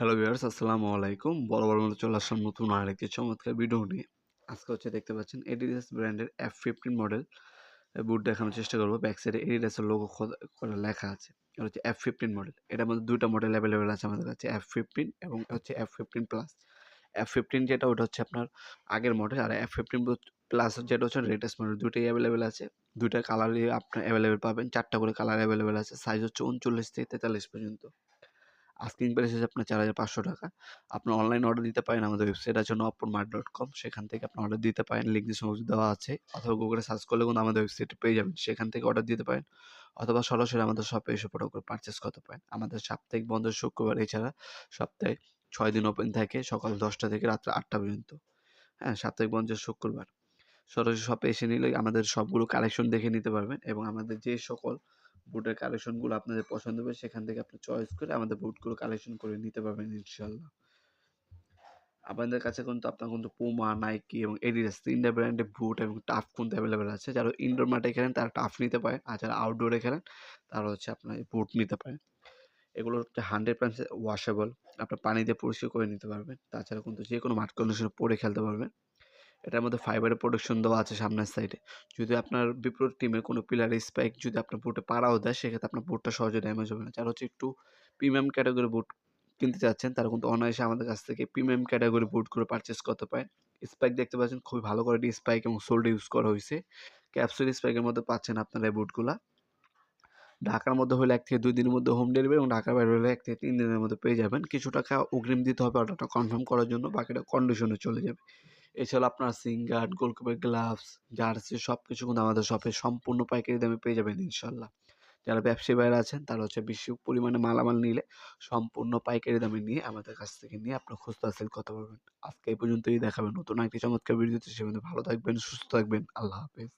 Hello viewers আসসালামু আলাইকুম। বড় বড় মতো চলে আসলাম নতুন আরেকটি চমৎকার ভিডিও নিয়ে। আজকে হচ্ছে দেখতে পাচ্ছেন এডিডাস ব্র্যান্ডের এফ ফিফটিন মডেল বুট দেখানোর চেষ্টা করব। ব্যাক সাইডে এডিডাসের লোগো করে লেখা আছে। এটা হচ্ছে এফ ফিফটিন মডেল এটার মধ্যে দুটো মডেল অ্যাভেলেবেল আছে আমাদের কাছে এফ ফিফটিন এবং হচ্ছে F fifteen plus F fifteen যেটা, ওটা হচ্ছে আপনার আগের মডেল আর এফ ফিফটিন প্লাস যেটা হচ্ছে লেটেস্ট মডেল দুটোই অ্যাভেলেবেল আছে। দুইটা কালারই আপনার অ্যাভেলেবেল পাবেন। চারটা করে কালার অ্যাভেলেবেল আছে। সাইজ হচ্ছে উনচল্লিশ থেকে তেতাল্লিশ পর্যন্ত। আস্কিং প্রাইস হচ্ছে আপনার চার হাজার পাঁচশো টাকা। আপনার অনলাইন অর্ডার দিতে পারেন আমাদের ওয়েবসাইট আছে নপুর মার্ট ডট কম সেখান থেকে আপনি অর্ডার দিতে পারেন। লিঙ্ক ডিসক্রিপশনে দেওয়া আছে। অথবা গুগলে সার্চ করলে কিন্তু আমাদের ওয়েবসাইটে পেয়ে যাবেন। সেখান থেকে অর্ডার দিতে পারেন। অথবা সরাসরি আমাদের শপে এসে প্রোডাক্ট পারচেস করতে পারেন। আমাদের সাপ্তাহিক বন্ধ শুক্রবার, এছাড়া সপ্তাহে ছয় দিন ওপেন থাকে, সকাল দশটা থেকে রাত্রে আটটা পর্যন্ত। হ্যাঁ সাপ্তাহিক বন্ধ শুক্রবার। সরাসরি শপে এসে নিলে আমাদের সবগুলো কালেকশন দেখে নিতে পারবেন এবং আমাদের যে সকল বুটের কালেকশনগুলো আপনাদের পছন্দ হবে, সেখান থেকে আপনি চয়েস করে আমাদের বুটগুলো কালেকশন করে নিতে পারবেন ইনশাল্লাহ আপনাদের কাছে কিন্তু, আপনার কিন্তু পুমা নাইকি এবং এডিডাস তিনটা ব্র্যান্ডের বুট এবং টাফ কিন্তু অ্যাভেলেবেল আছে। যারা ইনডোর মাঠে খেলেন, তারা টাফ নিতে পারেন, আর যারা আউটডোরে খেলেন, তারা হচ্ছে আপনার বুট নিতে পারেন। এগুলো হচ্ছে হান্ড্রেড পার্সেন্ট ওয়াশেবল আপনার পানি দিয়ে পরিষ্কার করে নিতে পারবেন। তাছাড়া কিন্তু যে কোনো মাঠ কন্ডিশনে পরে খেলতে পারবেন। এটার মধ্যে ফাইবারের প্রোটেকশন দেওয়া আছে সামনের সাইডে যদি আপনার বিপরীত টিমের কোনো পিলার স্পাইক যদি আপনার বুটে পাড়াও দেয়, সেক্ষেত্রে আপনার বুটটা সহজে ড্যামেজ হবে না। যারা হচ্ছে একটু প্রিমিয়াম ক্যাটাগরি বুট কিনতে চাচ্ছেন, তারা কিন্তু অনায়াসে আমাদের কাছ থেকে প্রিমিয়াম ক্যাটাগরি বুটগুলো পারচেস করতে পারেন। স্পাইক দেখতে পাচ্ছেন, খুবই ভালো কোয়ালিটি স্পাইক এবং সোল্ড ইউজ করা হয়েছে। ক্যাপসুল স্পাইকের মধ্যে পাচ্ছেন আপনারা এই বুটগুলা ঢাকার মধ্যে হলে এক থেকে দুই দিনের মধ্যে হোম ডেলিভারি এবং ঢাকার বাইরে হলে এক থেকে তিন দিনের মধ্যে পেয়ে যাবেন। কিছু টাকা অগ্রিম দিতে হবে অর্ডারটা কনফার্ম করার জন্য, বাকিটা কন্ডিশনে চলে যাবে। এছাড়া আপনার সিঙ্গার্ড গোলকিপার গ্লাভস, জার্সি সব কিছু কিন্তু আমাদের শপে সম্পূর্ণ পাইকারি দামে পেয়ে যাবেন ইনশাল্লাহ। যারা ব্যবসায়ী বাইরে আছেন, তারা হচ্ছে বেশি পরিমাণে মালামাল নিলে সম্পূর্ণ পাইকারি দামে নিয়ে আমাদের কাছ থেকে নিয়ে আপনার খুচরা সেল করতে পারবেন। আজকে এই পর্যন্তই দেখাবেন নতুন একটি চমৎকার ভিডিওতে সে ভালো থাকবেন, সুস্থ থাকবেন, আল্লাহ হাফেজ।